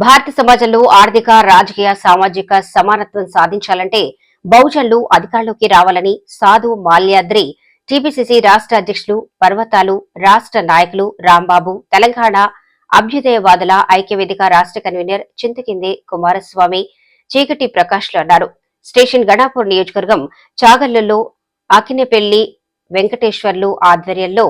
భారత సమాజంలో ఆర్థిక రాజకీయ సామాజిక సమానత్వం సాధించాలంటే బహుజనులు అధికారంలోకి రావాలని సాధు మాల్యాద్రి టీపీసీసీ రాష్ట్ర అధ్యక్షులు పర్వతాలు రాష్ట్ర నాయకులు రాంబాబు తెలంగాణ అభ్యుదయవాదుల ఐక్యవేదిక రాష్ట్ర కన్వీనర్ చింతకింది కుమారస్వామి చీకటి ప్రకాష్లు అన్నారు. స్టేషన్ గణాపూర్ నియోజకవర్గం చాగల్లులో అకినెపెల్లి వెంకటేశ్వర్లు ఆధ్వర్యంలో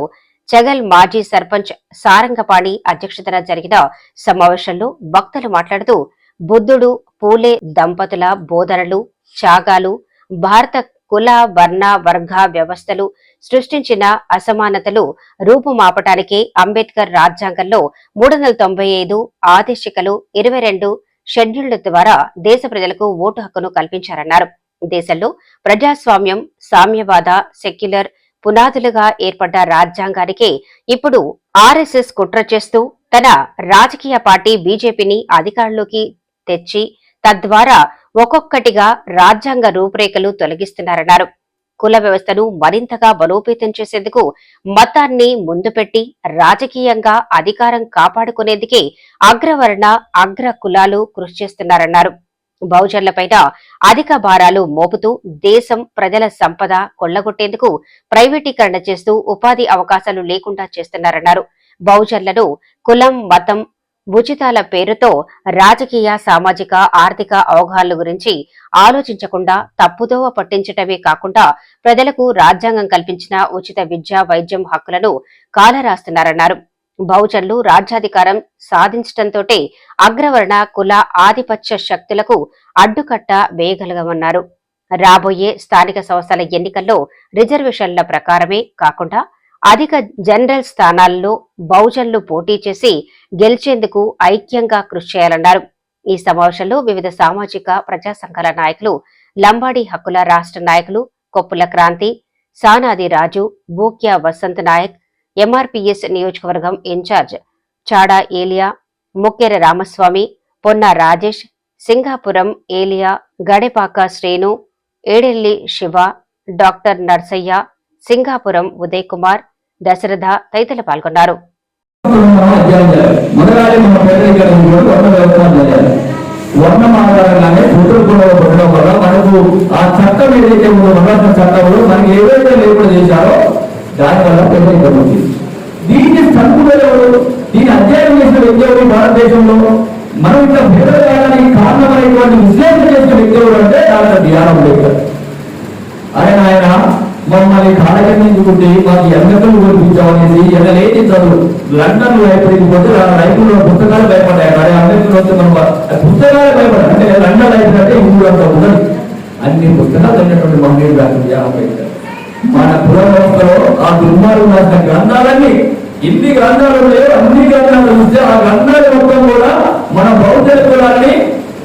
చగల్ మాజీ సర్పంచ్ సారంగపాణి అధ్యక్షతన జరిగిన సమావేశంలో భక్తులు మాట్లాడుతూ బుద్ధుడు పూలే దంపతుల బోధనలు త్యాగాలు భారత కుల వర్ణ వర్గ వ్యవస్థలు సృష్టించిన అసమానతలు రూపుమాపటానికి అంబేద్కర్ రాజ్యాంగంలో మూడు వందల తొంభై ఐదు ఆదేశికలు ఇరవై రెండు షెడ్యూళ్ళ ద్వారా దేశ ప్రజలకు ఓటు హక్కును కల్పించారన్నారు. దేశంలో ప్రజాస్వామ్యం సామ్యవాద సెక్యులర్ పునాదులుగా ఏర్పడ్డ రాజ్యాంగానికి ఇప్పుడు ఆర్ఎస్ఎస్ కుట్ర చేస్తూ తన రాజకీయ పార్టీ బీజేపీని అధికారంలోకి తెచ్చి తద్వారా ఒక్కొక్కటిగా రాజ్యాంగ రూపురేఖలు తొలగిస్తున్నారన్నారు. కుల వ్యవస్థను మరింతగా బలోపేతం చేసేందుకు మతాన్ని ముందు పెట్టి రాజకీయంగా అధికారం కాపాడుకునేందుకే అగ్రవర్ణ అగ్ర కులాలు కృషి చేస్తున్నారన్నారు. బహుజనులపైన అధిక భారాలు మోపుతూ దేశం ప్రజల సంపద కొల్లగొట్టేందుకు ప్రైవేటీకరణ చేస్తూ ఉపాధి అవకాశాలు లేకుండా చేస్తున్నారన్నారు. బహుజనులను కులం మతం ఉచితాల పేరుతో రాజకీయ సామాజిక ఆర్థిక అవగాహనల గురించి ఆలోచించకుండా తప్పుదోవ పట్టించటమే కాకుండా ప్రజలకు రాజ్యాంగం కల్పించిన ఉచిత విద్య వైద్యం హక్కులను కాలరాస్తున్నారన్నారు. బహుజనులు రాజ్యాధికారం సాధించటంతోటే అగ్రవర్ణ కుల ఆధిపత్య శక్తులకు అడ్డుకట్ట వేయగలగమన్నారు. రాబోయే స్థానిక సంస్థల ఎన్నికల్లో రిజర్వేషన్ల ప్రకారమే కాకుండా అధిక జనరల్ స్థానాల్లో బహుజన్లు పోటీ చేసి గెలిచేందుకు ఐక్యంగా కృషి చేయాలన్నారు. ఈ సమావేశంలో వివిధ సామాజిక ప్రజా సంఘాల నాయకులు లంబాడి హక్కుల రాష్ట్ర నాయకులు కొప్పుల క్రాంతి సానాది రాజు బూక్యా వసంత్ నాయక్ ఎంఆర్పిఎస్ నియోజకవర్గం ఇన్ఛార్జ్ చాడా ఏలియా ముక్కెర రామస్వామి పొన్న రాజేష్ సింగాపురం ఏలియా గడెపాక శ్రేణు ఏడెల్లి శివ డాక్టర్ నర్సయ్య సింగాపురం ఉదయ్ కుమార్ దశరథ తదితరులు పాల్గొన్నారు. మనం అధ్యాయం చేయాలి మొదలాలి వల్ల మనకు ఆ చట్టం ఏదైతే ఉందో మనకు చట్టంలో మనకి ఏదైతే లేకుండా చేశారో దానివల్ల పేదరికం ఉంది దీన్ని చదువుకోలేవాడు దీన్ని అధ్యయనం చేసిన వ్యక్తి ఎవరు భారతదేశంలో? మనం ఇట్లా భేదకాలానికి కారణమైనటువంటి విశ్లేషణ చేసిన వ్యక్తి ఎవరు అంటే డాక్టర్ బిఆర్ అంబేద్కర్. ఆయన ఆయన మమ్మల్ని కాలకరించుకుంటే మాకు ఎండకలు కొనిపించామనేసి ఎండలేని చదువు. లండన్ లైబ్రరీకి పోతే ఆ లైబ్రరీలో పుస్తకాలు భయపడ్డాయి. మరి అందరికీ వస్తే మనం పుస్తకాలు భయపడ్డాయి అంటే లండన్ లైబ్రరీ అంటే హిందూ అంత ఉండదు అన్ని పుస్తకాలు చదివినటువంటి మమ్మీ డాక్టర్ బిఆర్ అంబేద్కర్. మన పురావస్థలో ఆ దుర్మార్గం రాసిన గ్రంథాలన్నీ ఇన్ని గ్రంథాలు లేవు అన్ని గ్రంథాలు చూస్తే ఆ గ్రంథాల మొత్తం కూడా మన బౌద్ధ కులాన్ని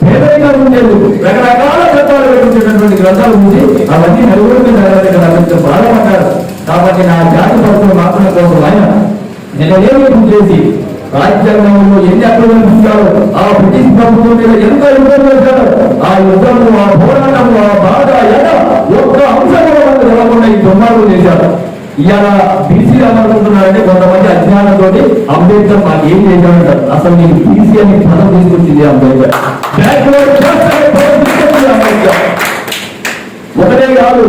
పేదరికం ఉండేది రకరకాల చట్టాలు పెట్టించేటటువంటి గ్రంథాలు ఉంది. అవన్నీ నలుగురికి నలుగురికి బాధపడ్డారు కాబట్టి నా జాతి పరుపుల మాత్రం కోసం ఆయన నిలవేయడం చేసి రాజ్యాంగంలో ఎన్ని అక్రమం ఇచ్చారో ఆ బ్రిటిష్ ప్రభుత్వం మీద ఎంత యుద్ధం చేశారో ఆ యుద్ధము ఆ పోరాటము ఆ బాధ ఇవాళ బీసీ అనుకుంటున్నారంటే కొంతమంది అజ్ఞానంతో అంబేద్కర్ మాకు ఏం చేశాడు అసలు నేను బీసీ అని పదం తీసుకొచ్చింది అంబేద్కర్. ఒకటే కాదు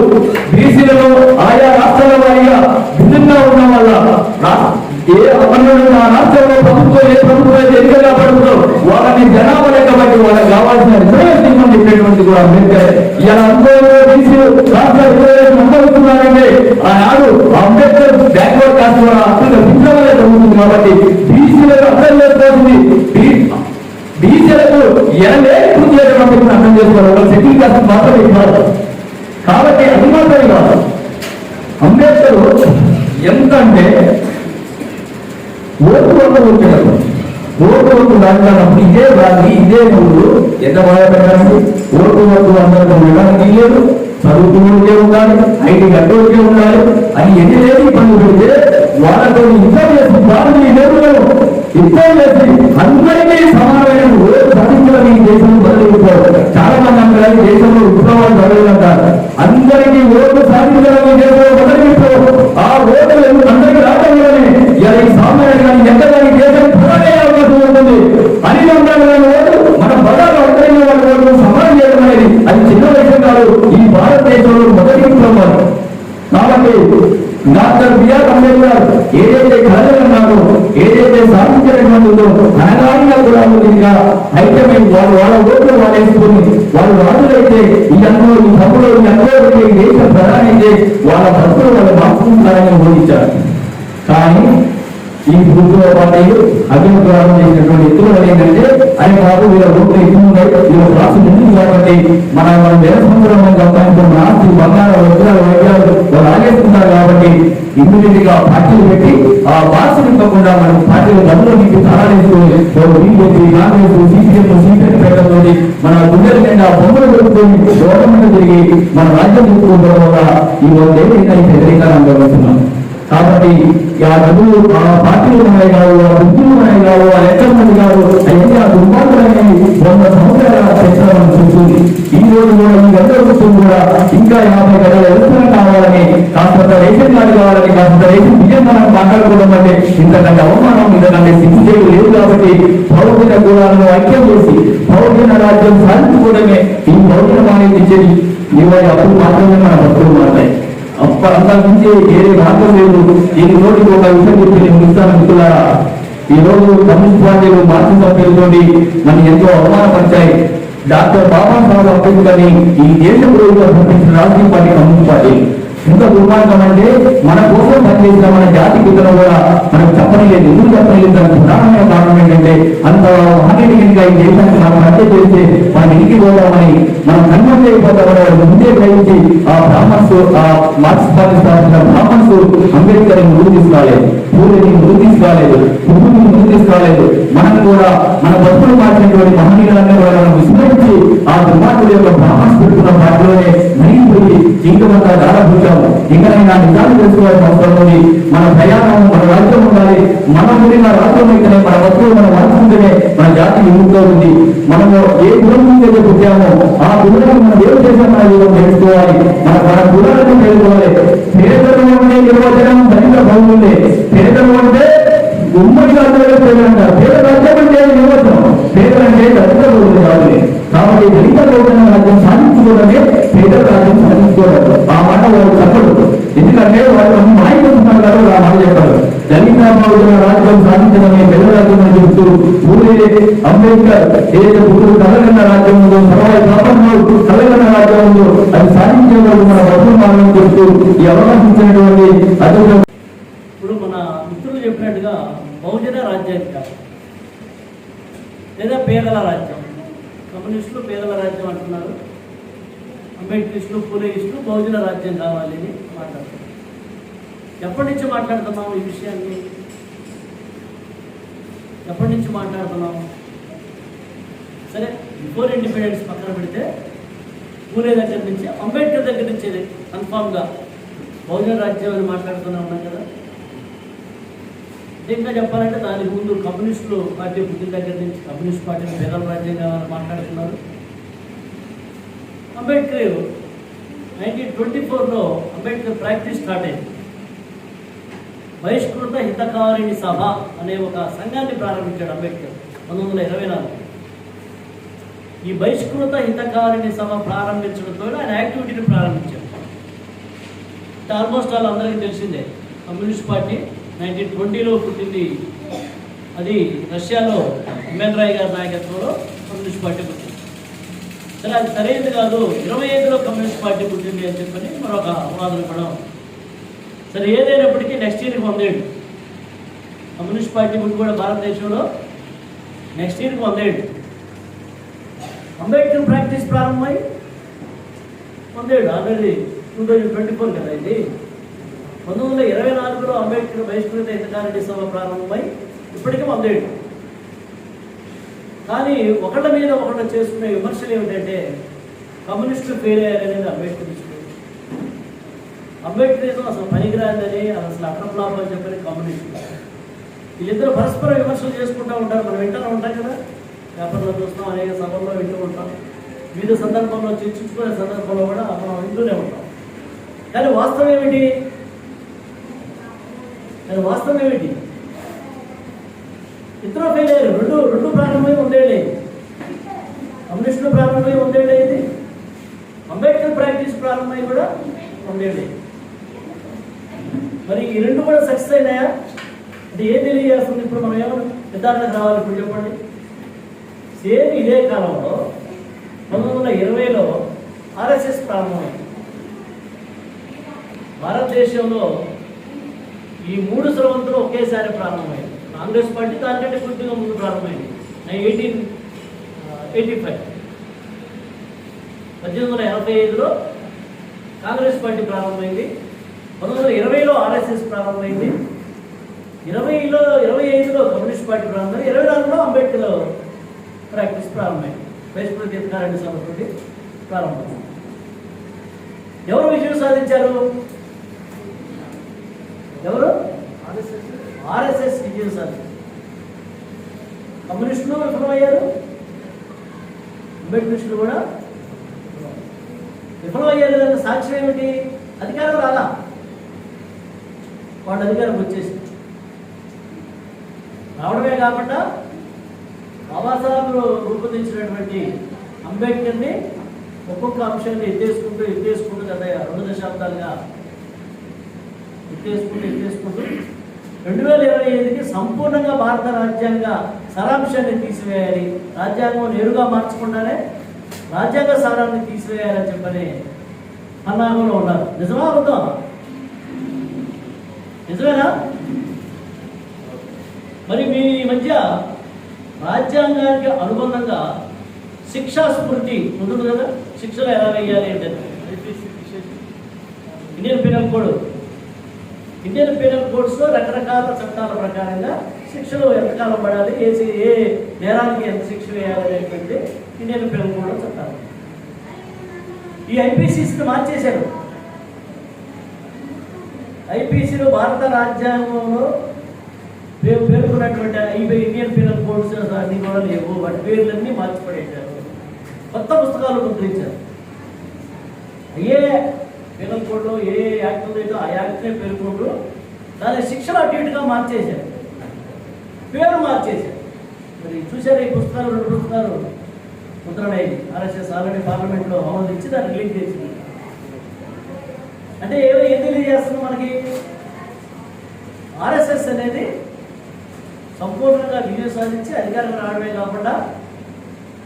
బీసీలలో ఆయా రాష్ట్రాల వారిగా భిన్నంగా ఉండడం వల్ల రా- ఏ అమరులు ఆ రాష్ట్రంలో ప్రభుత్వం ఏ ప్రభుత్వం అయితే ఎన్నికగా పడుతుందో వాళ్ళని జనాభా లెక్క బట్టి వాళ్ళకి కావాల్సిన రిజర్వేషన్ ఇవ్వమని చెప్పేటువంటి కూడా అంబేద్కర్ ఇలా అనుకోని తీసి రాష్ట్ర రిజర్వేషన్ అందవుతున్నారంటే ఆనాడు అంబేద్కర్ బ్యాక్వర్డ్ కాస్ట్ కూడా అసలు విప్లవాలే జరుగుతుంది కాబట్టి బీసీలకు అర్థం చేసుకోవాల్సింది. బీసీలకు ఎనలే పూర్తి చేయడం చెప్పి అర్థం చేసుకోవాలి. వాళ్ళు సెటిల్ కాస్ట్ మాత్రమే ఇవ్వాలి. కాబట్టి అది మాత్రమే కాదు. అంబేద్కర్ ఎంత అంటే ఓటు వల్ల వచ్చాడు ఓటు వద్దు దానికన్నప్పుడు ఇదే రాగి ఇదే నువ్వు ఎంత బాధపడడానికి ఓటు వద్దు అందరికీ ఉండడానికి లేదు. చదువుకుంటే ఉండాలి ఐటీ కట్టోకే ఉండాలి. అని ఎన్ని లేని పనులు పెడితే వాళ్ళతో యుద్ధం చేసి వాళ్ళు ఈ లేవులను యుద్ధం చేసి అందరికీ సమానమైన ఓటు సాధించడం ఈ దేశంలో బదిలిపోవాలి చాలా మంది అంటారు దేశంలో ఉత్సవాలు జరగదంటారు. అందరికీ ఓటు సాధించడం ఈ దేశంలో బదిలిపోవాలి ఆ ఓటు అందరికీ దగ్గర ఈ దేశం ప్రజలే అవకాశం ఉంటుంది. అని మన ప్రజలు అందరిన వాళ్ళు సమానం చేయడం అనేది అది చిన్న విషయం కాదు. ఈ భారతదేశంలో మొదటి ప్రమాణం కాబట్టి డాక్టర్ బిఆర్ అంబేద్కర్ ఏదైతే కార్యక్రమాలు ఏదైతే సాధించలేమంటుందో నాయనాడిగా కూడా ఉంది ఇంకా. అయితే మేము వాళ్ళు వాళ్ళ ఓట్లు వాడేసుకుని వాళ్ళు రాజులైతే ఈ అనుభవం ఈ సభలో ఈ అనుభవం దేశ ప్రధాని వాళ్ళ భక్తులు వాళ్ళు మార్చుకుంటారని బోధించారు. కానీ ఈ గుర్తుల పార్టీలు అభివృద్ధి చేసినటువంటి ఎత్తులు ఏంటంటే ఆయన కాదు వీళ్ళ ఓట్లు ఎక్కువ ఉన్నాయి వీళ్ళ రాసు నిండింది కాబట్టి? మన మనం వేల సంవత్సరం సంపాదించిన ఆస్తి బంగారం వజ్రాలు వైద్యాలు వాళ్ళు ఆగేస్తున్నారు కాబట్టి ఇమ్మీడియట్గా పార్టీలు పెట్టి ఆ భాష ఇవ్వకుండా మనం పార్టీలు బదులు మీకు తాళాలేసుకొని బీజేపీ కాంగ్రెస్ సిపిఎం సిపిఎం పెట్టడం మన గుండెల నిండా బొమ్మలు పెట్టుకొని గవర్నమెంట్ తిరిగి మన రాజ్యం తీసుకుంటాం వల్ల ఈ వందేళ్ళు ఇంకా ఈ వ్యతిరేకంగా గమనిస్తున్నాం కాబట్టి ఆ డబ్బులు ఆ పార్టీలు ఉన్నాయి కాదు ఆ వృద్ధులు ఉన్నాయి కాదు ఆ లెక్కల మంది కాదు అవన్నీ ఆ దుర్మార్గులని వంద సంవత్సరాల చరిత్ర మనం చూస్తుంది. ఈ రోజు కూడా ఈ గంట వస్తువు కూడా ఇంకా యాభై గంటల ఎదుర్కొని కావాలని కాస్త రేషన్ కార్డు కావాలని కాస్త రేషన్ బియ్యం మనం మాట్లాడుకోవడం అంటే ఇంతకంటే అవమానం ఇంతకంటే సిగ్గు చేయడం లేదు కాబట్టి పౌరుల కులాలను ఐక్యం చేసి పౌరుల రాజ్యం సాధించుకోవడమే ఈ పౌరుల మానేది ఇచ్చేది ఇవాళ అప్పుడు మాత్రమే మన భక్తులు మాట్లాడాయి అప్ప- అంతకుమించి వేరే మార్గం లేదు ఈ నోటికి ఒక విషయం చెప్పి నేను ముగిస్తాను మిత్రులారా. ఈ రోజు కమ్యూనిస్ట్ పార్టీలు మార్క్సిజం పేరుతోటి మనం ఎంతో అవమానపరిచాయి. డాక్టర్ బాబాసాహెబ్ అంబేద్కర్ని ఈ దేశ ప్రభుత్వం పంపించిన రాజకీయ పార్టీ కమ్యూనిస్ట్ పార్టీ. ఎంత దుర్మార్గం అంటే మన కోసం పనిచేసిన మన జాతి పిల్లలు కూడా మనకు చెప్పలేదు ఎందుకు చెప్పలేదు దానికి ప్రధానమైన కారణం ఏంటంటే అంత మహనీయుడికి ఈ దేశానికి మనం హత్య చేస్తే మనం ఇంటికి పోదామని మనం కన్వర్ట్ అయిపోతామని ముందే గ్రహించి ఆ బ్రాహ్మణ్స్ ఆ మార్క్స్ పార్టీ స్థాపించిన బ్రాహ్మణ్స్ అంబేద్కర్ ముందు తీసుకురాలేదు. పూర్తిని ముందు తీసుకురాలేదు. పువ్వుని ముందు తీసుకురాలేదు. మనం కూడా మన బతుకులు మార్చినటువంటి మహనీయులన్నీ కూడా మనం విస్మరించి ఆ దుర్మార్గుల యొక్క బ్రాహ్మణ్స్ పెట్టుకున్న పార్టీలోనే మరిగిపోయి ఇంకా దాడబుచ్చాము ఇంకనైనా నిజాలు తెలుసుకోవాల్సిన అవసరం ఉంది. మన ప్రయాణం మన రాజ్యం ఉండాలి. మన ఊరిన రాజ్యం అయితేనే మన వస్తువు మన మార్చుకుంటేనే మన జాతి విముక్తి ఉంది. మనము ఏ కులం నుంచి అయితే పుట్టామో ఆ కులాన్ని మనం ఏం చేసాం మన జీవితం తెలుసుకోవాలి. మన మన కులాలను తెలుసుకోవాలి. పేదలు అంటే నిర్వచనం దళిత బాగుంది పేదలు అంటే ఉమ్మడి రాజ్యాలు పేదంటారు పేద రాజ్యం అంటే నిర్వచనం. పేదలంటే దళిత బహుళ కాబట్టి దళిత బహుజన రాజ్యం సాధించుకోవడమే పేదల రాజ్యం సాధించుకోలేదు ఆ మాట వాళ్ళు చెప్పరు. ఎందుకంటే వాళ్ళు అన్ని మాయకుంటున్నారు కదా ఆ మాట చెప్పారు. దళిత బహుజన రాజ్యం సాధించడమే పేదల రాజ్యం అని చెప్తూ ఊరే అంబేద్కర్ ఏదైతే ఊరు కలగన్న రాజ్యం ఉందో సర్వాయి ప్రపంచంలో కలగన్న రాజ్యం ఉందో అది సాధించే వాళ్ళు మన బతులు మారని చెప్తూ ఈ అవకాశం ఇచ్చినటువంటి అదృష్టం. ఇప్పుడు మన మిత్రులు చెప్పినట్టుగా బహుజన రాజ్యానికి కాదు లేదా పేదల రాజ్యం. కమ్యూనిస్టులు పేదల రాజ్యం అంటున్నారు. అంబేద్కరిస్టులు పూలేయిస్టులు బహుజన రాజ్యం కావాలి అని మాట్లాడుతున్నాం ఎప్పటి నుంచి మాట్లాడుతున్నాం ఈ విషయాన్ని? ఎప్పటి నుంచి మాట్లాడుతున్నాం సరే బిఫోర్ ఇండిపెండెన్స్ పక్కన పెడితే పూలే దగ్గర నుంచి అంబేద్కర్ దగ్గర నుంచి కన్ఫామ్గా బహుజన రాజ్యం అని మాట్లాడుతూనే ఉన్నాం కదా. ఇంకా చెప్పాలంటే దానికి ముందు కమ్యూనిస్టులు పార్టీ బుద్ధి దగ్గర నుంచి కమ్యూనిస్ట్ పార్టీని పేదల రాజ్యం కావాలని మాట్లాడుతున్నారు. అంబేద్కర్ నైన్టీన్ ట్వంటీ ఫోర్లో అంబేద్కర్ ప్రాక్టీస్ స్టార్ట్ అయింది. బహిష్కృత హితకారిణి సభ అనే ఒక సంఘాన్ని ప్రారంభించాడు అంబేద్కర్ పంతొమ్మిది వందల ఇరవై నాలుగు. ఈ బహిష్కృత హితకారిణి సభ ప్రారంభించడంతో ఆయన యాక్టివిటీని ప్రారంభించాడు. ఆల్మోస్ట్ ఆల్ అందరికీ తెలిసిందే కమ్యూనిస్ట్ పార్టీ నైన్టీన్ ట్వంటీలో పుట్టింది. అది రష్యాలో ఎంఎన్ రాయ్ గారి నాయకత్వంలో కమ్యూనిస్ట్ పార్టీ సరే అది సరైనది కాదు. ఇరవై ఐదులో కమ్యూనిస్ట్ పార్టీ పుట్టింది అని చెప్పని మరొక వాదన కూడా సరే ఏదైనప్పటికీ నెక్స్ట్ ఇయర్కి వందేళ్ళు. కమ్యూనిస్ట్ పార్టీ పుట్టి కూడా భారతదేశంలో నెక్స్ట్ ఇయర్కి వందేళ్ళు. అంబేద్కర్ ప్రాక్టీస్ ప్రారంభమై వందేళ్ళు. Already two thousand twenty four కదా ఇది. పంతొమ్మిది వందల ఇరవై నాలుగులో అంబేద్కర్ బహిష్కృత హితకారిణి సభ ప్రారంభమై ఇప్పటికీ వందేళ్ళు. కానీ ఒకళ్ళ మీద ఒకళ్ళు చేసుకునే విమర్శలు ఏమిటంటే కమ్యూనిస్టులు ఫెయిల్ అయ్యారనేది అంబేద్కర్ విషయం అంబేద్కరిజం అసలు పనికిరాదని అది అసలు అట్రఫ్లాప్ అని చెప్పని కమ్యూనిస్టులు. వీళ్ళిద్దరు పరస్పర విమర్శలు చేసుకుంటూ ఉంటారు. మనం వింటూనే ఉంటాం కదా. పేపర్లో చూస్తాం అనేక సభల్లో వింటూ ఉంటాం. వివిధ సందర్భంలో చర్చించుకునే సందర్భంలో కూడా మనం వింటూనే ఉంటాం. కానీ వాస్తవం ఏమిటి? కానీ వాస్తవం ఏమిటి? ఇతర ఫెయిల్ అయ్యారు రెండు రెండు ప్రారంభమై ఉండేలే కమ్యూనిస్టులు ప్రారంభమై ఉండేలే ఇది. అంబేద్కర్ ప్రాక్టీస్ ప్రారంభమై కూడా ఉండేది మరి ఈ రెండు కూడా సక్సెస్ అయినాయా? అంటే ఏం తెలియజేస్తుంది ఇప్పుడు మనం ఏమైనా నిర్ధారణకు రావాలి ఇప్పుడు చెప్పండి? సేమ్ ఇదే కాలంలో పంతొమ్మిది వందల ఇరవైలో ఆర్ఎస్ఎస్ ప్రారంభమైంది భారతదేశంలో ఈ మూడు స్రవంతులు ఒకేసారి ప్రారంభమైంది కాంగ్రెస్ పార్టీ దానికంటే కొద్దిగా ముందు ప్రారంభమైంది ఎయిటీన్ ఎయిటీ ఫైవ్. పద్దెనిమిది వందల ఎనభై ఐదులో కాంగ్రెస్ పార్టీ ప్రారంభమైంది. పంతొమ్మిది వందల ఇరవైలో ఆర్ఎస్ఎస్ ప్రారంభమైంది. ఇరవైలో ఇరవై ఐదులో కమ్యూనిస్ట్ పార్టీ ప్రారంభమైంది. ఇరవై నాలుగులో అంబేద్కర్ ప్రాక్టీస్ ప్రారంభమైంది. వైష్ణవ తీర్థారెడ్డి సభతోటి ప్రారంభమైంది. ఎవరు విజయం సాధించారు? ఎవరు? ఆర్ఎస్ఎస్ విజయం సాధించింది. కమ్యూనిస్టులు విఫలమయ్యారు. అంబేద్కరిస్టులు కూడా విఫలమయ్యారు. దానికి సాక్ష్యం ఏమిటి? అధికారం రాదా వాళ్ళ అధికారం వచ్చేసి రావడమే కాకుండా బాబాసాహెబ్ రూపొందించినటువంటి అంబేద్కర్ని ఒక్కొక్క అంశాన్ని ఎత్తేసుకుంటూ ఎత్తేసుకుంటూ కదా రెండు దశాబ్దాలుగా ఎత్తేసుకుంటూ ఎత్తేసుకుంటూ రెండు వేల ఇరవై ఐదుకి సంపూర్ణంగా భారత రాజ్యాంగ సారాంశాన్ని తీసివేయాలి. రాజ్యాంగం నేరుగా మార్చకుండానే రాజ్యాంగ సారాన్ని తీసివేయాలని చెప్పని పన్నాగంలో ఉన్నారు. నిజమా అబద్ధం నిజమేనా? మరి మీ మధ్య రాజ్యాంగానికి అనుబంధంగా శిక్షా స్ఫూర్తి ఉంటుంది? కదా శిక్షలు ఎలా వేయాలి అంటే? Indian penal code. Indian penal కోడ్స్లో రకరకాల చట్టాల ప్రకారంగా శిక్షలు ఎంతకాలం పడాలి ఏ ఏ నేరానికి ఎంత శిక్ష వేయాలి అనేటువంటి ఇండియన్ పీనల్ కోడ్లో చట్టాలు. ఈ ఐపీసీస్ని మార్చేశారు. ఐపీసీలో భారత రాజ్యాంగంలో పేరు పేర్కొన్నటువంటి ఐపీ ఇండియన్ పీనల్ కోడ్స్ అన్ని కూడా లేవు. వాటి పేర్లన్నీ మార్చిపడేశారు. కొత్త పుస్తకాలు ముద్రించారు. అయ్యే పీనల్ కోడ్లో ఏ యాక్ట్ ఉందో ఆ యాక్ట్నే పేర్కొంటూ దాని శిక్షలు అటు ఇటుగా మార్చేశారు. పేరు మార్చేశారు. మరి చూసారు ఈ పుస్తకాలు రెండు పుస్తకాలు ముద్రణయ్యి ఆర్ఎస్ఎస్ ఆల్రెడీ పార్లమెంట్లో ఆమోదించి దాన్ని రిలీజ్ చేసింది. అంటే ఏమో ఏం తెలియజేస్తుంది మనకి? ఆర్ఎస్ఎస్ అనేది సంపూర్ణంగా విజయం సాధించి అధికారం రావడమే కాకుండా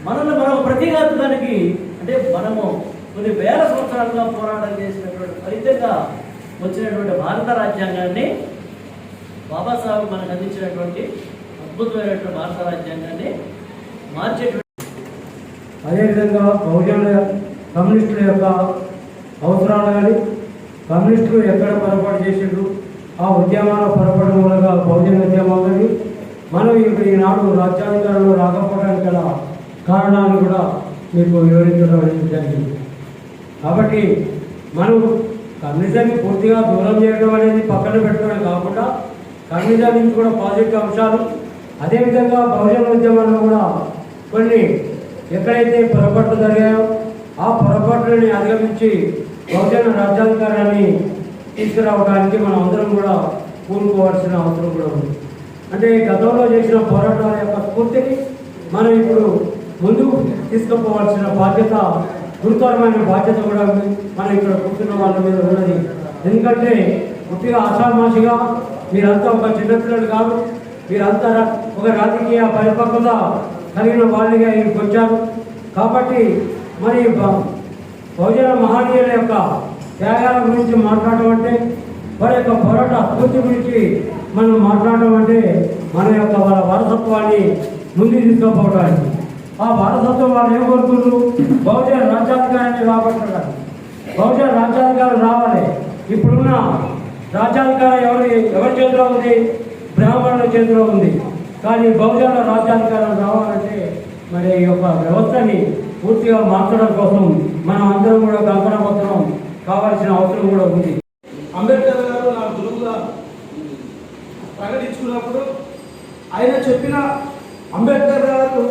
మనల్ని మనం ప్రతిఘాతుకానికి అంటే మనము కొన్ని వేల సంవత్సరాలుగా పోరాటం చేసినటువంటి ఫలితంగా వచ్చినటువంటి భారత రాజ్యాంగాన్ని బాబాసాహెబ్ మనకు అందించినటువంటి అద్భుతమైనటువంటి భారత రాజ్యాంగాన్ని మార్చేటువంటి అదేవిధంగా బహుజనుల కమ్యూనిస్టుల యొక్క అవసరాలు కానీ కమ్యూనిస్టులు ఎక్కడ పొరపాటు చేసిండ్రు ఆ ఉద్యమాల పొరపాటు మూలంగా బహుజన ఉద్యమం కానీ మనం ఇప్పుడు ఈనాడు రాజ్యాంగంలో రాకపోవడానికి గల కారణాలు కూడా మీకు వివరించడం జరిగింది. కాబట్టి మనం కమ్యూనిజాన్ని పూర్తిగా దూరం చేయడం అనేది పక్కన పెట్టుకోవడం కాకుండా కమ్యూనిజం నుంచి కూడా పాజిటివ్ అంశాలు అదేవిధంగా బహుజన ఉద్యమాల్లో కూడా కొన్ని ఎక్కడైతే పొరపాట్లు జరిగాయో ఆ పొరపాట్లని అధిగమించి బహుజన రాజ్యాధికారాన్ని తీసుకురావడానికి మనం అందరం కూడా కూనుకోవాల్సిన అవసరం కూడా ఉంది. అంటే గతంలో చేసిన పోరాటాల యొక్క స్ఫూర్తిని మనం ఇప్పుడు ముందుకు తీసుకుపోవాల్సిన బాధ్యత గురుతరమైన బాధ్యత కూడా మనం ఇక్కడ కూర్చున్న వాళ్ళ మీద ఉన్నది. ఎందుకంటే పూర్తిగా ఆషామాషిగా మీరంతా ఒక చిన్నపిల్లలు కాదు. మీరంతా ఒక రాజకీయ పరిపక్వత కలిగిన వాళ్ళుగా ఇక్కడికి వచ్చారు. కాబట్టి మరి బహుజన మహనీయుల యొక్క త్యాగాల గురించి మాట్లాడటం అంటే వారి యొక్క పోరాట స్ఫూర్తి గురించి మనం మాట్లాడటం అంటే మన యొక్క వాళ్ళ వారసత్వాన్ని ముందు తీసుకుపోవడానికి. ఆ వారసత్వం వాళ్ళు ఏం కోరుతున్నారు బహుజన రాజ్యాధికారాన్ని రాబట్టడానికి బహుజన రాజ్యాధికారం రావాలి. ఇప్పుడున్న రాజ్యాధికారం ఎవరి ఎవరి చేతిలో ఉంది? బ్రాహ్మణుల చేతిలో ఉంది. కానీ బహుజన రాజ్యాధికారం రావాలంటే మరి ఈ యొక్క వ్యవస్థని పూర్తిగా మార్చడం కోసం మనం అందరం కూడా కంకణబద్ధం కావాల్సిన అవసరం కూడా ఉంది. అంబేద్కర్ గారు నా గురువుగా ప్రకటించుకున్నప్పుడు ఆయన చెప్పిన అంబేద్కర్ గారు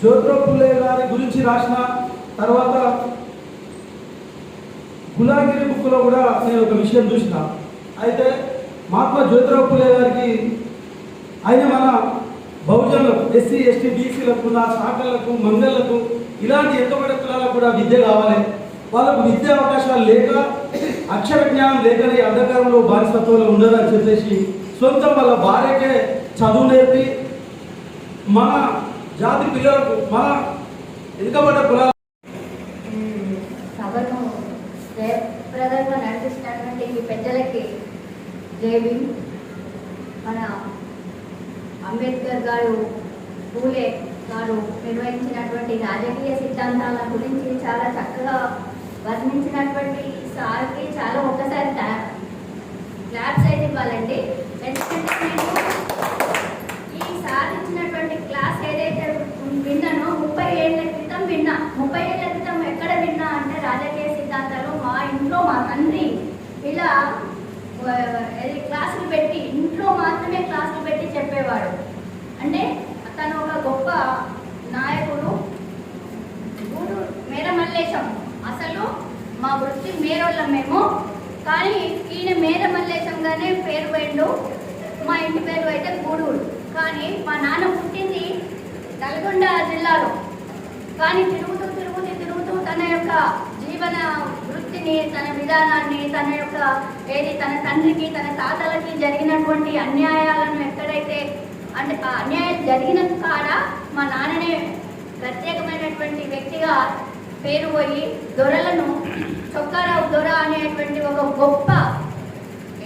జ్యోతిరావు పుల్లే గారి గురించి రాసిన తర్వాత గులాగిరి బుక్లో కూడా నేను ఒక విషయం చూసిన. అయితే మహాత్మా జ్యోతిరావు పుల్లే గారికి ఆయన మన బహుజనులకు ఎస్సీ ఎస్టీ బీసీలకు నా శాఖలకు మంగళ్ళకు ఇలాంటి ఎంతబడి కులాలకు కూడా విద్య కావాలి. వాళ్ళకు విద్యా అవకాశాలు లేక అక్షర జ్ఞానం లేకనే అంధకారంలో బానిసత్వంలో ఉండదని చెప్పేసి సొంతం వాళ్ళ భార్యకే చదువు నేర్పి మన జాతి పిల్లలకు మన వెనుకబడ్డ కులాలు సభను జయప్రదంగా నడిపిస్తున్నటువంటి ఈ పెద్దలకి మన అంబేద్కర్ గారు పూలే గారు నిర్వహించినటువంటి రాజకీయ సిద్ధాంతాల గురించి చాలా చక్కగా వర్ణించినటువంటి సార్కి చాలా ఒక్కసారి క్లాప్స్ అయితే ఇవ్వాలండి. ఎందుకంటే నేను ఈ సార్ ఇచ్చినటువంటి క్లాస్ ఏదైతే విన్నానో ముప్పై ఏళ్ళ క్రితం విన్నా ముప్పై ఏళ్ళ క్రితం ఎక్కడ విన్నా అంటే రాజకీయ సిద్ధాంతాలు మా ఇంట్లో తండ్రి. ఇలా క్లాసులు పెట్టి ఇంట్లో మాత్రమే క్లాసులు పెట్టి చెప్పేవాడు. అంటే తను ఒక గొప్ప నాయకుడు. గూడు మేర మల్లేశం అసలు మా వృత్తి మేరోళ్ళం మేము కానీ ఈయన మేర మల్లేశంగానే పేరు పోయిండు మా ఇంటి పేరు అయితే గూడూరు. కానీ మా నాన్న పుట్టింది నల్గొండ జిల్లాలో. కానీ తిరుగుతూ తిరుగుతూ తిరుగుతూ తన యొక్క జీవన పద్ధతిని తన విధానాన్ని తన యొక్క ఏది తన తండ్రికి తన తాతలకి జరిగినటువంటి అన్యాయాలను ఎక్కడైతే అంటే ఆ అన్యాయం జరిగిన కాడ మా నాన్ననే ప్రత్యేకమైనటువంటి వ్యక్తిగా పేరు పోయి దొరలను చొక్కారావు దొర అనేటువంటి ఒక గొప్ప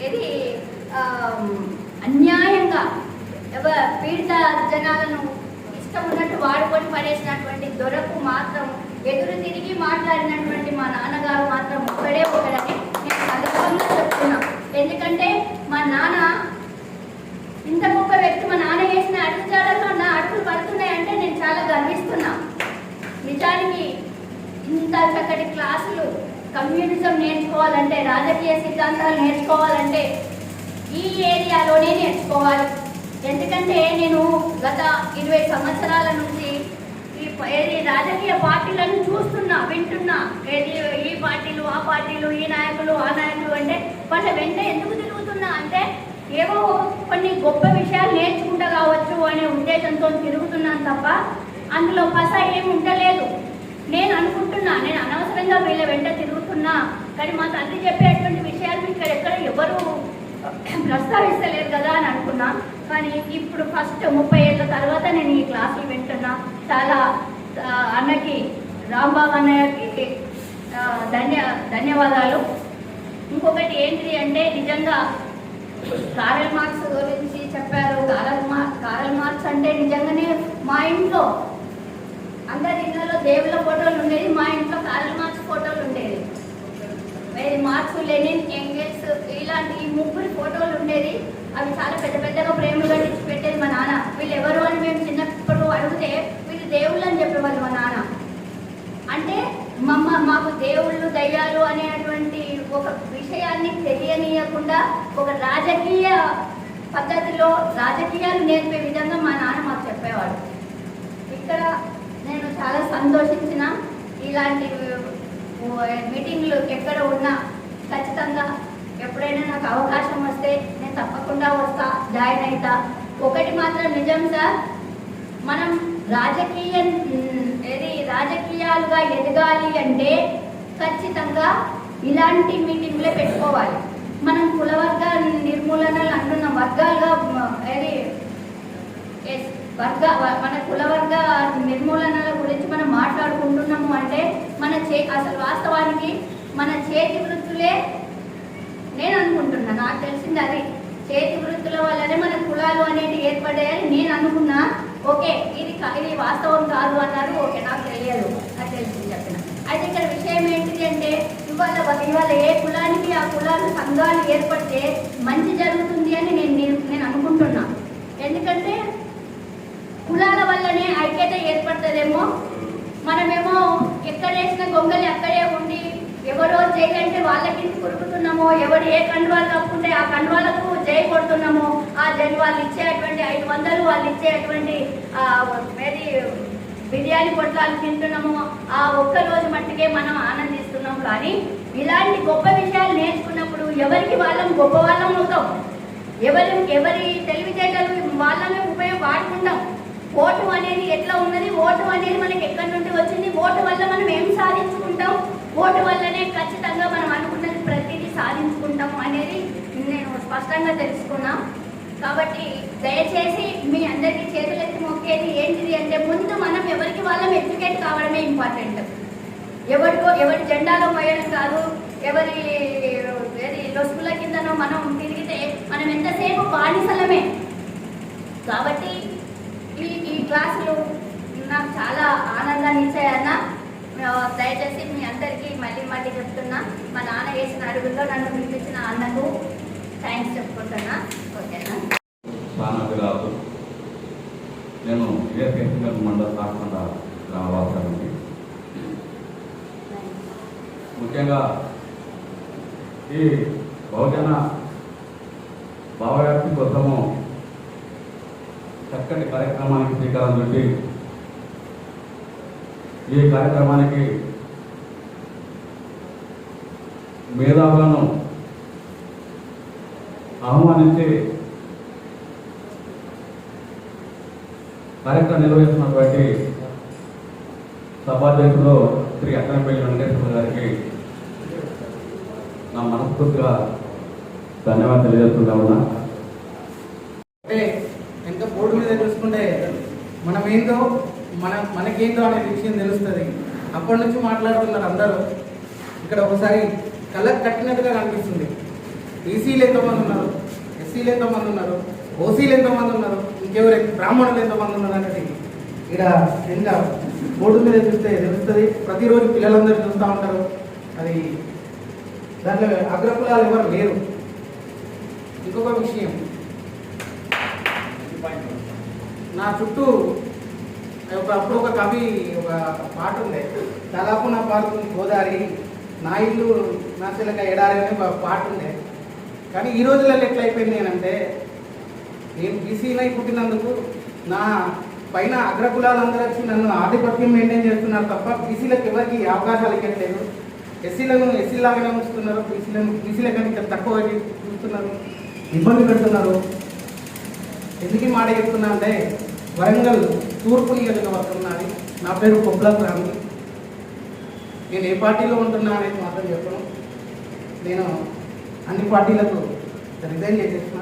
ఏది అన్యాయంగా ఎవ- పీడిత జనాలను ఇష్టం ఉన్నట్టు వాడుకొని పడేసినటువంటి దొరకు మాత్రం ఎదురు తిరిగి మాట్లాడినటువంటి మా నాన్నగారు మాత్రం ఒక్కడే ఒకడని నేను సందర్భంగా చెప్తున్నా. ఎందుకంటే మా నాన్న ఇంత గొప్ప వ్యక్తి మా నాన్న వేసిన అడుగుజాడల్లో నా అడుగులు పడుతున్నాయంటే నేను చాలా గర్విస్తున్నా. నిజానికి ఇంత చక్కటి క్లాసులు కమ్యూనిజం నేర్చుకోవాలంటే రాజకీయ సిద్ధాంతాలు నేర్చుకోవాలంటే ఈ ఏరియాలోనే నేర్చుకోవాలి. ఎందుకంటే నేను గత ఇరవై సంవత్సరాల నుంచి ఏది రాజకీయ పార్టీలను చూస్తున్నా వింటున్నా ఏది ఈ పార్టీలు ఆ పార్టీలు ఈ నాయకులు ఆ నాయకులు అంటే వాళ్ళ వెంట ఎందుకు తిరుగుతున్నా అంటే ఏవో కొన్ని గొప్ప విషయాలు నేర్చుకుంటా కావచ్చు అనే ఉద్దేశంతో తిరుగుతున్నాను తప్ప అందులో పస ఏమి ఉండలేదు. నేను అనుకుంటున్నా నేను అనవసరంగా వీళ్ళ వెంట తిరుగుతున్నా కానీ మా తండ్రి చెప్పేటువంటి విషయాలు ఇక్కడ ఎక్కడ ఎవరు ప్రస్తావిస్తలేరు కదా అని అనుకున్నాను కానీ ఇప్పుడు ఫస్ట్ ముప్పై ఏళ్ళ తర్వాత నేను ఈ క్లాసులు వింటున్నా చాలా అన్నకి రాంబాబు అన్నయ్యకి ధన్య ధన్యవాదాలు. ఇంకొకటి ఏంటిది అంటే నిజంగా కారల్ మార్క్స్ గురించి చెప్పారు. కారల్ మార్క్స్ కారల్ మార్క్స్ అంటే నిజంగానే మా ఇంట్లో అందరి ఇళ్ళలో దేవుళ్ళ ఫోటోలు ఉండేది మా ఇంట్లో కారల్ మార్క్స్ ఫోటోలు ఉండేది మార్క్స్ లెనిన్ ఎంగెల్స్ ఇలాంటి ముగ్గురు ఫోటోలు ఉండేది అవి చాలా పెద్ద పెద్దగా ప్రేమలు కట్టించి పెట్టేది మా నాన్న. వీళ్ళు ఎవరు అని మేము చిన్నప్పుడు అడిగితే వీళ్ళు దేవుళ్ళు అని చెప్పేవాళ్ళు మా నాన్న. అంటే మమ్మ మాకు దేవుళ్ళు దయ్యాలు అనేటువంటి ఒక విషయాన్ని తెలియనీయకుండా ఒక రాజకీయ పద్ధతిలో రాజకీయాలు నేర్పే విధంగా మా నాన్న మాకు చెప్పేవాడు. ఇక్కడ నేను చాలా సంతోషించిన ఇలాంటి మీటింగ్లు ఎక్కడ ఉన్నా ఖచ్చితంగా ఎప్పుడైనా నాకు అవకాశం వస్తే నేను తప్పకుండా వస్తా. జాయిన్ అవుతా ఒకటి మాత్రం నిజం సార్. మనం రాజకీయ ఏది రాజకీయాలుగా ఎదగాలి అంటే ఖచ్చితంగా ఇలాంటి మీటింగ్లే పెట్టుకోవాలి. మనం కులవర్గ నిర్మూలనలు అంటున్న వర్గాలుగా ఏది వర్గ మన కులవర్గ నిర్మూలనల గురించి మనం మాట్లాడుకుంటున్నాము అంటే మన చే అసలు వాస్తవానికి మన చేతి వృత్తులే నేను అనుకుంటున్నా. నాకు తెలిసింది అది. చేతి వృత్తుల వల్లనే మన కులాలు అనేవి ఏర్పడ్డాయని నేను అనుకున్నా. ఓకే ఇది ఇది వాస్తవం కాదు అన్నారు. ఓకే నాకు తెలియదు. అని తెలిసింది చెప్పిన. అయితే ఇక్కడ విషయం ఏంటిది అంటే ఇవాళ ఇవాళ ఏ కులానికి ఆ కులాలు సంఘాలు ఏర్పడితే మంచి జరుగుతుంది అని నేను నేను- నేను అనుకుంటున్నా. ఎందుకంటే కులాల వల్లనే ఐక్యత ఏర్పడుతుందేమో. మనమేమో ఎక్కడ వేసిన గొంగలి అక్కడే ఉండి ఎవరో జై చేయంటే వాళ్ళకి కురుకుతున్నామో ఎవరు ఏ కండువాలు కప్పుకుంటే ఆ కండువాలకు జై కొడుతున్నామో ఆ జై వాళ్ళు ఇచ్చేటువంటి ఐదు వందలు వాళ్ళు ఇచ్చేటువంటి మేరీ బిర్యానీ పొట్లాలు తింటున్నాము ఆ ఒక్క రోజు మట్టుకే మనం ఆనందిస్తున్నాం. కానీ ఇలాంటి గొప్ప విషయాలు నేర్చుకున్నప్పుడు ఎవరికి వాళ్ళం గొప్ప వాళ్ళం అవుతాం. ఎవరి ఎవరి తెలివితేటలు వాళ్ళమే ఉపయోగ వాడుకుంటాం ఓటు అనేది ఎట్లా ఉన్నది? ఓటు అనేది మనకి ఎక్కడి నుండి వచ్చింది? ఓటు వల్ల మనం ఏం సాధించుకుంటాం? ఓటు వల్లనే ఖచ్చితంగా మనం అనుకున్నది ప్రతిదీ సాధించుకుంటాం అనేది నేను స్పష్టంగా తెలుసుకున్నా. కాబట్టి దయచేసి మీ అందరికీ చేతులెత్తి మొక్కేది ఏంటిది అంటే ముందు మనం ఎవరికి వాళ్ళం ఎడ్యుకేట్ కావడమే ఇంపార్టెంట్. ఎవరికో ఎవరి జెండాలో పోయడం కాదు ఎవరి ఏది లొసుకుల కిందనో మనం తిరిగితే మనం ఎంతసేపు బానిసలమే. కాబట్టి ఈ ఈ క్లాసులు నాకు చాలా ఆనందాన్ని ఇచ్చాయన్న. దయచేసి మీ అందరికీ మళ్ళీ మళ్ళీ చెప్తున్నా మా నాన్న వేసిన అడుగుల్లో నన్ను పిలిపించిన అన్నకు థ్యాంక్స్ చెప్పుకుంటున్నా. ఓకేనా? స్థానాభిరాలు నేను ఏపీఎస్ఎల్ మండల కాకుండా రావాల్సింది ముఖ్యంగా ఈ బహుజన భావవ్యాప్తి కోసము చక్కటి కార్యక్రమానికి శ్రీకారం చుట్టి ఈ కార్యక్రమానికి మేధావులను ఆహ్వానించి కార్యక్రమం నిర్వహిస్తున్నటువంటి సభాధ్యక్షుడు శ్రీ అక్కనపల్లి వెంకటేశ్వర గారికి నా మనస్ఫూర్తిగా ధన్యవాదాలు తెలియజేస్తున్నా ఉన్నా. అంటే ఎంత బోర్డు మీద చూసుకుంటే మనం ఏందో మన మనకేందో అనే విషయం తెలుస్తుంది. అప్పటి నుంచి మాట్లాడుతున్నారు అందరూ. ఇక్కడ ఒకసారి కళ్ళకు కట్టినట్టుగా కనిపిస్తుంది. ఈసీలు ఎంతమంది ఉన్నారు? ఎస్సీలు ఎంతమంది ఉన్నారు? ఓసీలు ఎంతమంది ఉన్నారు? ఇంకెవరు? బ్రాహ్మణులు ఎంతమంది ఉన్నారు అనేది ఇక్కడ ఇంకా బోర్డు మీద చూస్తే తెలుస్తుంది. ప్రతిరోజు పిల్లలందరూ చూస్తూ ఉంటారు. అది దాంట్లో అగ్రకులాలు ఎవరు లేరు. ఇంకొక విషయం. నా చుట్టూ అప్పుడు ఒక కవి ఒక పాట ఉంది దాదాపు నా పాడుతుంది గోదావరి నా ఇల్లు నా చిలక ఎడారి అనే ఒక పాట ఉండే. కానీ ఈ రోజులలో ఎట్లా అయిపోయింది అంటే నేను బీసీలై పుట్టినందుకు నా పైన అగ్రకులాలందరూ వచ్చి నన్ను ఆధిపత్యం మెయింటైన్ చేస్తున్నారు తప్ప బీసీలకు ఎవరికి అవకాశాలు ఇవ్వట్లేదు. ఎస్సీలను ఎస్సీలాగానే ఉంచుతున్నారు బీసీలను బీసీల కంటే తక్కువ చూస్తున్నారు. ఇబ్బంది పెడుతున్నారు. ఎందుకు మాట చెప్తున్నా అంటే వరంగల్ తూర్పు నియోజకవర్గం నాది. నా పేరు కొబ్బల ప్రాణి నేను ఏ పార్టీలో ఉంటున్నా అనేది మాత్రం చెప్పను. నేను అన్ని పార్టీలకు రిజైన్ చేసేసిన.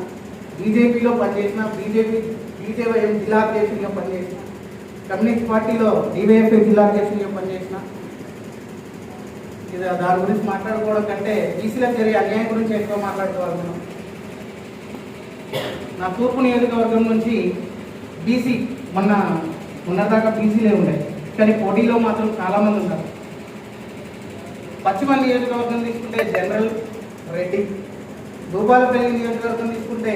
బీజేపీలో పనిచేసిన బీజేపీ బీజేవైఎం జిల్లా అధ్యక్షుడిగా పనిచేసిన. కమ్యూనిస్ట్ పార్టీలో డివైఎఫ్ఐ జిల్లా అధ్యక్షుడిగా పనిచేసిన. ఇది దాని గురించి మాట్లాడుకోవడం కంటే బీసీల జరిగే అన్యాయం గురించి ఎక్కువ మాట్లాడుకోవాలి నా తూర్పు నియోజకవర్గం నుంచి బీసీ మొన్న ఉన్నదాకా బీసీలే ఉన్నాయి. కానీ పోటీలో మాత్రం చాలామంది ఉన్నారు. పశ్చిమ నియోజకవర్గం తీసుకుంటే జనరల్ రెడ్డి భూపాలపల్లి నియోజకవర్గం తీసుకుంటే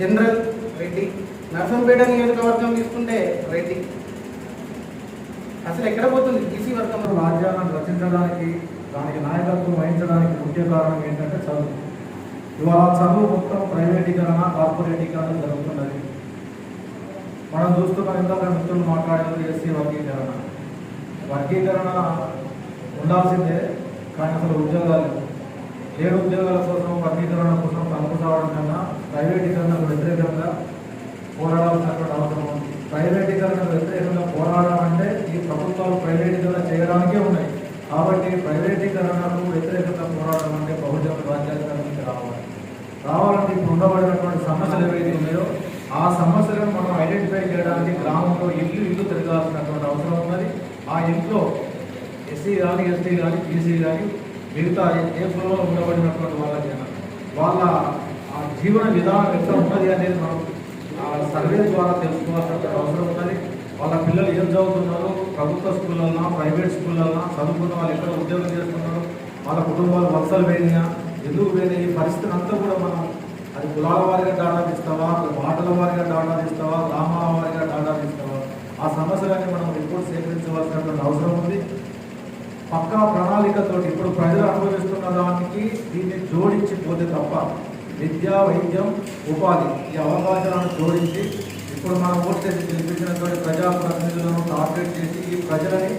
జనరల్ రెడ్డి నర్సంపేట నియోజకవర్గం తీసుకుంటే రెడ్డి. అసలు ఎక్కడ పోతుంది? బీసీ వర్గంలో రాజ్యాంగం రచించడానికి దానికి నాయకత్వం వహించడానికి ముఖ్య కారణం ఏంటంటే చదువు. ఇవాళ చదువు మొత్తం ప్రైవేటీకరణ కార్పొరేటీకరణ జరుగుతున్నది. మనం చూస్తున్నాం ఇందాక మిత్రులు మాట్లాడారు ఎస్సీ వర్గీకరణ. వర్గీకరణ ఉండాల్సిందే కానీ అసలు ఉద్యోగాలు ఏడు ఉద్యోగాల కోసం వర్గీకరణ కోసం తలుపు సావడం కన్నా ప్రైవేటీకరణకు వ్యతిరేకంగా పోరాడాల్సినటువంటి అవసరం ఉంది. ప్రైవేటీకరణకు వ్యతిరేకంగా పోరాడడం అంటే ఈ ప్రభుత్వాలు ప్రైవేటీకరణ చేయడానికే ఉన్నాయి. కాబట్టి ప్రైవేటీకరణకు వ్యతిరేకంగా పోరాడడం అంటే బహుజన రాజ్యాంగానికి రావాలి. రావాలంటే ఇప్పుడు ఉండబడినటువంటి సమస్యలు ఏవైతే ఉన్నాయో ఆ సమస్యలను మనం ఐడెంటిఫై చేయడానికి గ్రామంలో ఇల్లు ఇల్లు తిరగాల్సినటువంటి అవసరం ఉన్నది ఆ ఇంట్లో ఎస్సీ కానీ ఎస్టీ కానీ బీసీ కానీ మిగతా ఏ- ఏ కులంలో ఉండబడినటువంటి వాళ్ళకైనా వాళ్ళ జీవన విధానం ఎట్లా ఉన్నది అనేది మనం ఆ సర్వే ద్వారా తెలుసుకోవాల్సిన అవసరం ఉన్నది వాళ్ళ పిల్లలు ఏం చదువుతున్నారు ప్రభుత్వ స్కూళ్ళన్నా ప్రైవేట్ స్కూళ్ళన్నా చదువుకున్న వాళ్ళు ఎక్కడ ఉద్యోగం చేస్తున్నారు వాళ్ళ కుటుంబాలు వలసలు పోయినాయా ఎందుకు పోయినాయి ఈ పరిస్థితిని అంతా కూడా మనం అది కులాల వారిగా డాటా తీస్తావా మాటల వారిగా డాటా తీస్తావా గ్రామాల వారిగా డాటా తీస్తావా? ఆ సమస్యలన్నీ మనం రిపోర్ట్ సేకరించవలసినటువంటి అవసరం ఉంది. పక్కా ప్రణాళికతోటి ఇప్పుడు ప్రజలు అనుభవిస్తున్న దానికి దీన్ని జోడించి పోతే తప్ప విద్య వైద్యం ఉపాధి ఈ అవకాశాలను జోడించి ఇప్పుడు మనం ఓట్ చేసి గెలిపించినటువంటి ప్రజాప్రతినిధులను టార్గెట్ చేసి ఈ ప్రజలని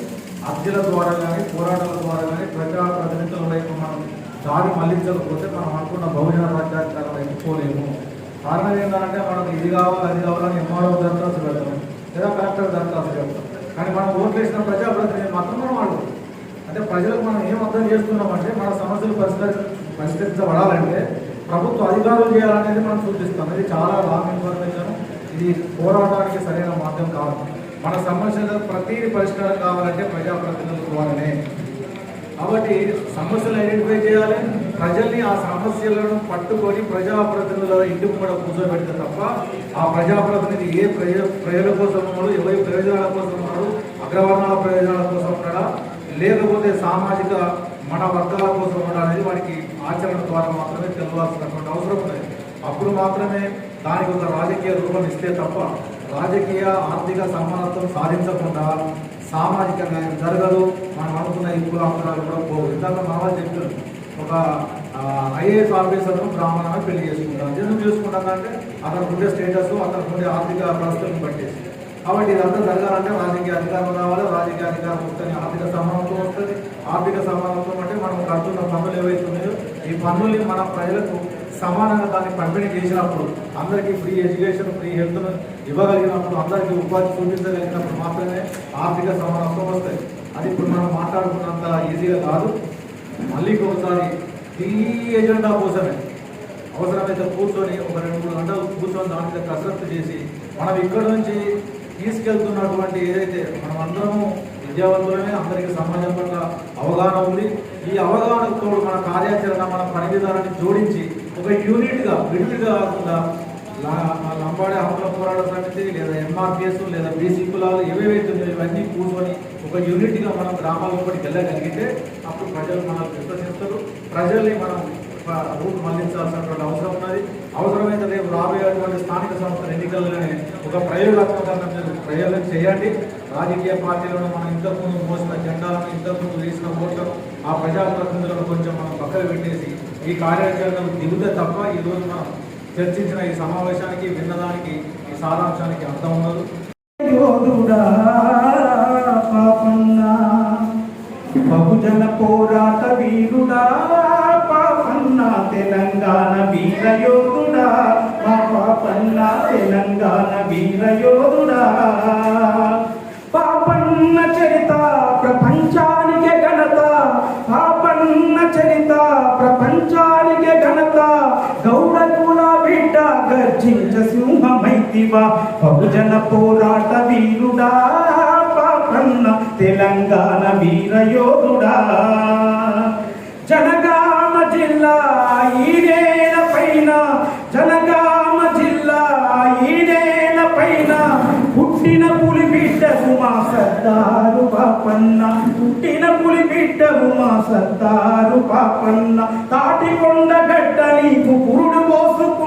అర్జీల ద్వారా కానీ పోరాటాల ద్వారా కానీ ప్రజాప్రతినిధుల వైపు మనం దారి మళ్ళించకపోతే మనం అనుకున్న బహుజన రాజ్యాంగాల వైపు పోలేము. కారణం ఏంటంటే మనకు ఇది కావాలి అది కావాలని ఎంఆర్ఓ దరఖాస్తు లేదా కలెక్టర్ దరఖాస్తు చేస్తాం కానీ మనం ఓట్లు వేసిన ప్రజాప్రతినిధి మాత్రం మనం వాళ్ళు. అంటే ప్రజలకు మనం ఏం అర్థం చేస్తున్నామంటే మన సమస్యలు పరిష్కరి పరిష్కరించబడాలంటే ప్రభుత్వ అధికారులు చేయాలనేది మనం సూచిస్తాం ఇది చాలా రాంగ్ ఇన్ఫర్మేషన్ ఇది పోరాటానికి సరైన మార్గం కాదు. మన సమస్యలు ప్రతి పరిష్కారం కావాలంటే ప్రజాప్రతినిధుల ద్వారానే కాబట్టి సమస్యలు ఐడెంటిఫై చేయాలి. ప్రజల్ని ఆ సమస్యలను పట్టుకొని ప్రజాప్రతినిధుల ఇంటి కూడా కూర్చోబెడితే తప్ప ఆ ప్రజాప్రతినిధి ఏ ప్రజ ప్రజల కోసం ఉన్నాడు ఎవరి ప్రయోజనాల కోసం ఉన్నాడు అగ్రవర్ణాల ప్రయోజనాల కోసం ఉన్నాడా లేకపోతే సామాజిక మన వర్గాల కోసం ఉన్నాడా అనేది వాడికి ఆచరణ ద్వారా మాత్రమే తెలవాల్సినటువంటి అవసరం ఉంది అప్పుడు మాత్రమే దానికి ఒక రాజకీయ రూపం ఇస్తే తప్ప రాజకీయ ఆర్థిక సమానత్వం సాధించకుండా సామాజిక న్యాయం జరగదు. మనం అనుకున్న ఈ కులాంతరాలు కూడా పోవు. ఇందాక మా వాళ్ళు ఒక ఐఏఎస్ ఆఫీసర్ను బ్రాహ్మణాన్ని పెళ్ళి చేసుకుంటాం. ఎందుకు చేసుకుంటాం అంటే అతనికి ఉండే స్టేటస్ అతనికి ఉండే ఆర్థిక పరిస్థితులను బట్టేసి. కాబట్టి ఇదంతా జరగాలంటే రాజకీయ అధికారం రావాలి. రాజకీయ అధికారం వస్తుంది ఆర్థిక సమానత్వం వస్తుంది. ఆర్థిక సమానత్వం అంటే మనం కడుతున్న పన్నులు ఏవైతే ఉన్నాయో ఈ పన్నుల్ని మన ప్రజలకు సమానంగా దాన్ని పంపిణీ చేసినప్పుడు అందరికీ ఫ్రీ ఎడ్యుకేషన్ ఫ్రీ హెల్త్ ఇవ్వగలిగినప్పుడు అందరికీ ఉపాధి చూపించగలిగినప్పుడు మాత్రమే ఆర్థిక సమానత్వం వస్తాయి అది ఇప్పుడు మనం మాట్లాడుకున్నంత ఈజీగా కాదు. మళ్ళీ ఒకసారి ఈ ఎజెండా కోసమే. అవసరమైతే కూర్చొని ఒక రెండు మూడు గంటలు కూర్చొని దాని మీద కసరత్తు చేసి మనం ఇక్కడ నుంచి తీసుకెళ్తున్నటువంటి ఏదైతే మనం అందరము విద్యావంతులమే అందరికీ సమాజం పట్ల అవగాహన ఉంది ఈ అవగాహనతో మన కార్యాచరణ మన పని విధానాన్ని జోడించి ఒక యూనిట్గా విడివిడిగా కాకుండా లంబాడి లంబాడే హక్కుల పోరాట సమితి లేదా ఎంఆర్పిఎస్ లేదా బీసీ కులాలు ఏవేవైతే ఉన్నాయో ఇవన్నీ కూర్చొని ఒక యూనిట్గా మనం గ్రామాల లోపలికి వెళ్ళగలిగితే అప్పుడు ప్రజలు మనల్ని విశ్వసిస్తారు. ప్రజల్ని మనం రూట్ మళ్ళించాల్సినటువంటి అవసరం ఉన్నది. అవసరమైతే రేపు రాబోయేటువంటి స్థానిక సంస్థల ఎన్నికల్లోనే ఒక ప్రయోగాత్మకంగా మీరు ప్రయోగం చేయండి. రాజకీయ పార్టీలను మనం ఇంతకుముందు మోసిన జెండాలను ఇంతకుముందు వేసిన ఓట్లను ఆ ప్రజాప్రతినిధులను కొంచెం మనం పక్కన పెట్టేసి ఈ కార్యాచరణ దిగుతే తప్ప ఈరోజు మనం చర్చించిన ఈ సమావేశానికి విన్నదానికి ఈ సారాంశానికి అర్థం ఉండదు. పాపన్నా బహుజన పోరాట వీరుడా పాపన్న తెలంగాణ వీర యోధుడా మా పాపన్న తెలంగాణ వీర యోధుడా. పాపన్న బహుజన పోరాట వీరుడా పాపన్న తెలంగాణ వీర యోధుడా జనగామ జిల్లా ఈడేన పైన జనగామ జిల్లా ఈడేన పైన పుట్టిన పులి బిడ్డకు మా సర్దారు పాపన్న పుట్టిన పులి బిడ్డకు మా సర్దారు పాపన్న. తాటికొండ గడ్డ నీకు పురుడు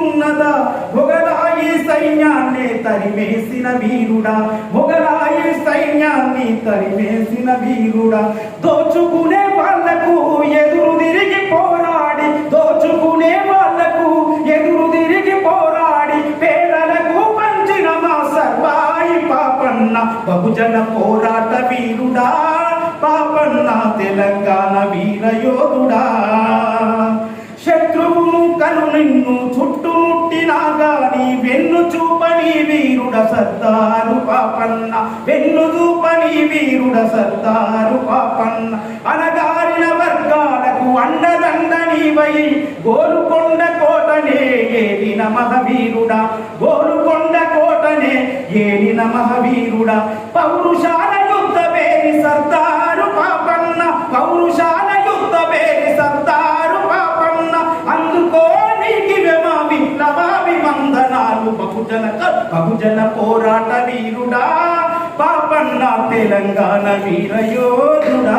పోసుకున్నదా మొగలాయి సైన్యాన్ని తరిమేసిన వీరుడా. మొగలాయి సైన్యాన్ని తరిమేసిన వీరుడా. దోచుకునే వాళ్ళకు ఎదురు తిరిగి పోరాడి. దోచుకునే వాళ్ళకు ఎదురు తిరిగి పోరాడి. పేదలకు పంచిన మా సర్వాయి పాపన్న బహుజన పోరాట వీరుడా. పాపన్న తెలంగాణ వీర యోధుడా శత్రువును కను నిన్ను చుట్టూ వెన్ను చూపని వీరుడ సర్దారు పాపన్న వెన్ను చూపని వీరుడ సర్దారు పాపన్న. అనగారిన వర్గాలకు అండదండని వై గోరుకొండ కోటనే ఏలిన మహవీరుడా. గోరుకొండ కోటనే ఏలిన మహవీరుడా. పౌరుషాల బహుజన బహుజన పోరాట వీరుడా పాపన్న తెలంగాణ వీరయోధుడా.